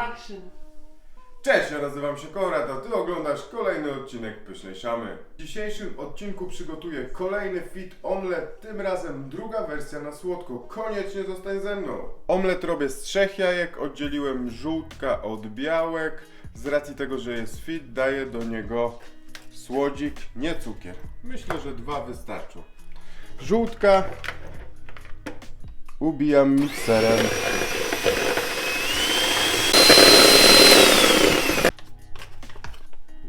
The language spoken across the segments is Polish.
Action. Cześć, ja nazywam się Konrad, a ty oglądasz kolejny odcinek Pysznej Szamy. W dzisiejszym odcinku przygotuję kolejny fit omlet, tym razem druga wersja na słodko. Koniecznie zostań ze mną. Omlet robię z trzech jajek, oddzieliłem żółtka od białek. Z racji tego, że jest fit, daję do niego słodzik, nie cukier. Myślę, że dwa wystarczą. Żółtka ubijam mikserem.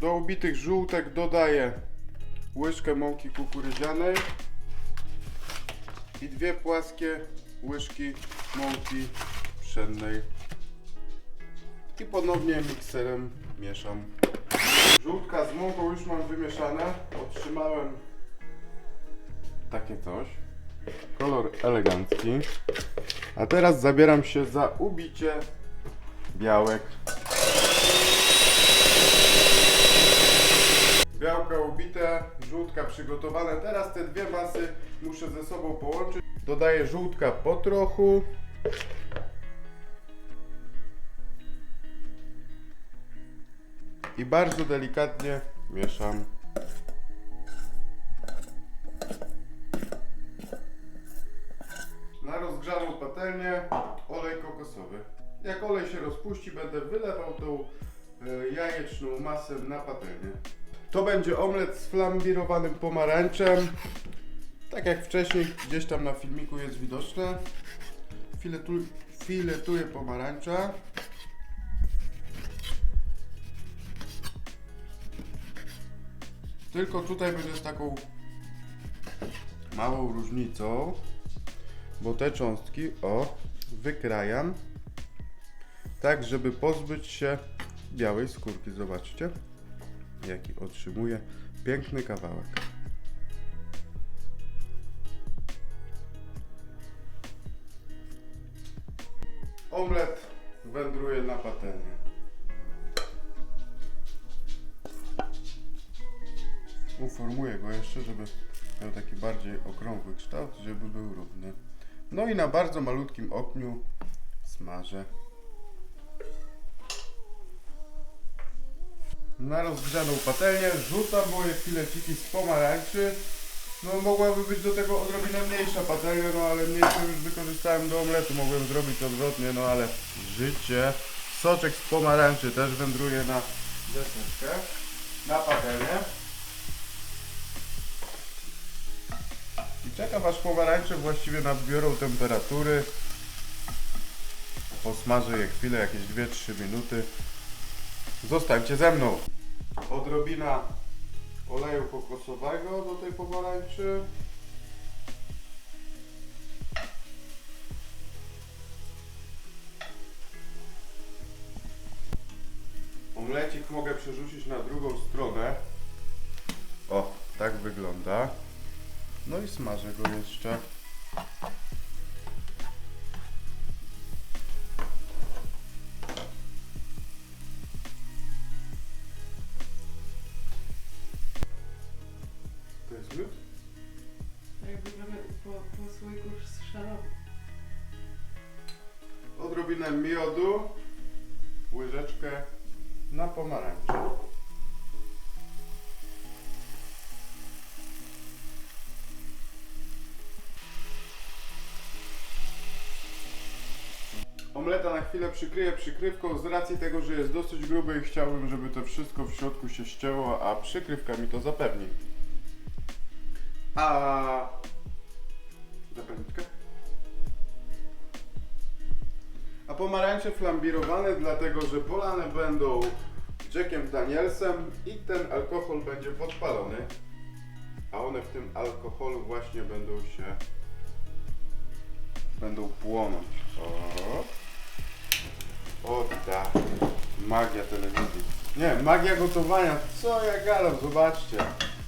Do ubitych żółtek dodaję łyżkę mąki kukurydzianej i dwie płaskie łyżki mąki pszennej. I ponownie mikserem mieszam. Żółtka z mąką już mam wymieszane. Otrzymałem takie coś. Kolor elegancki. A teraz zabieram się za ubicie białek. Białka ubite, żółtka przygotowane. Teraz te dwie masy muszę ze sobą połączyć. Dodaję żółtka po trochu. I bardzo delikatnie mieszam. Na rozgrzaną patelnię olej kokosowy. Jak olej się rozpuści, będę wylewał tą e, jajeczną masę na patelnię. To będzie omlet z flambirowanym pomarańczem. Tak jak wcześniej gdzieś tam na filmiku jest widoczne. Filetu, filetuję pomarańcza. Tylko tutaj będzie z taką małą różnicą, bo te cząstki, o, wykrajam tak, żeby pozbyć się białej skórki. Zobaczcie jaki otrzymuje piękny kawałek. Omlet wędruje na patelnię. Uformuję go jeszcze, żeby miał taki bardziej okrągły kształt, żeby był równy. No i na bardzo malutkim ogniu smażę. Na rozgrzaną patelnię, rzucam moje fileciki z pomarańczy. No mogłaby być do tego odrobinę mniejsza patelnia, no ale mniejszą już wykorzystałem do omletu, mogłem zrobić odwrotnie, no ale życie. Soczek z pomarańczy też wędruje na deseczkę, na patelnię. I czekam aż pomarańcze właściwie nadbiorą temperatury. Posmażę je chwilę, jakieś 2-3 minuty. Zostańcie ze mną. Odrobina oleju kokosowego do tej pomarańczy. Omlecik mogę przerzucić na drugą stronę. O, tak wygląda. No i smażę go jeszcze. Odrobinę miodu, łyżeczkę na pomarańcze. Omleta na chwilę przykryję przykrywką z racji tego, że jest dosyć gruby i chciałbym, żeby to wszystko w środku się ścięło, a przykrywka mi to zapewni. A pomarańcze flambirowane dlatego, że polane będą Jackiem Danielsem i ten alkohol będzie podpalony. A one w tym alkoholu właśnie będą się będą płonąć. O, o tak. Magia telewizji. Nie, magia gotowania. Co ja gadam, zobaczcie.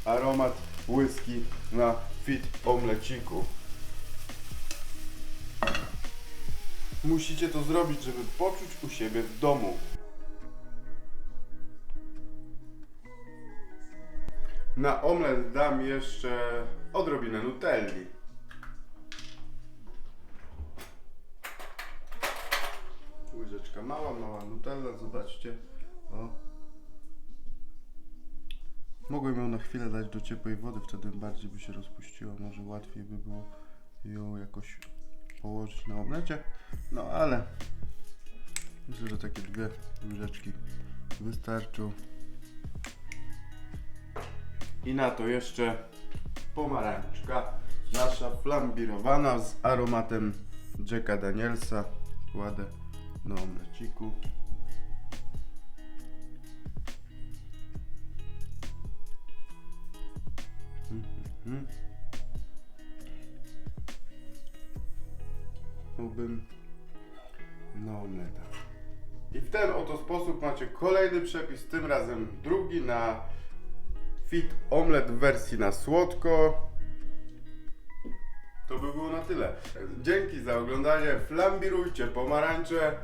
Aromat whisky na fit omleciku. Musicie to zrobić, żeby poczuć u siebie w domu. Na omlet dam jeszcze odrobinę nutelli. łyżeczka mała, mała nutella, zobaczcie. O. Mogłem ją na chwilę dać do ciepłej wody, wtedy bardziej by się rozpuściła, może łatwiej by było ją jakoś położyć na omlecie. No ale myślę, że takie dwie łyżeczki wystarczą. I na to jeszcze pomarańczka nasza flambirowana z aromatem Jacka Danielsa. Kładę na omleciku. Mhm. Mógłbym na omleta. I w ten oto sposób macie kolejny przepis, tym razem drugi na fit omlet w wersji na słodko. To by było na tyle. Dzięki za oglądanie. Flambirujcie pomarańcze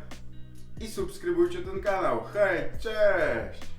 i subskrybujcie ten kanał. Hej, cześć!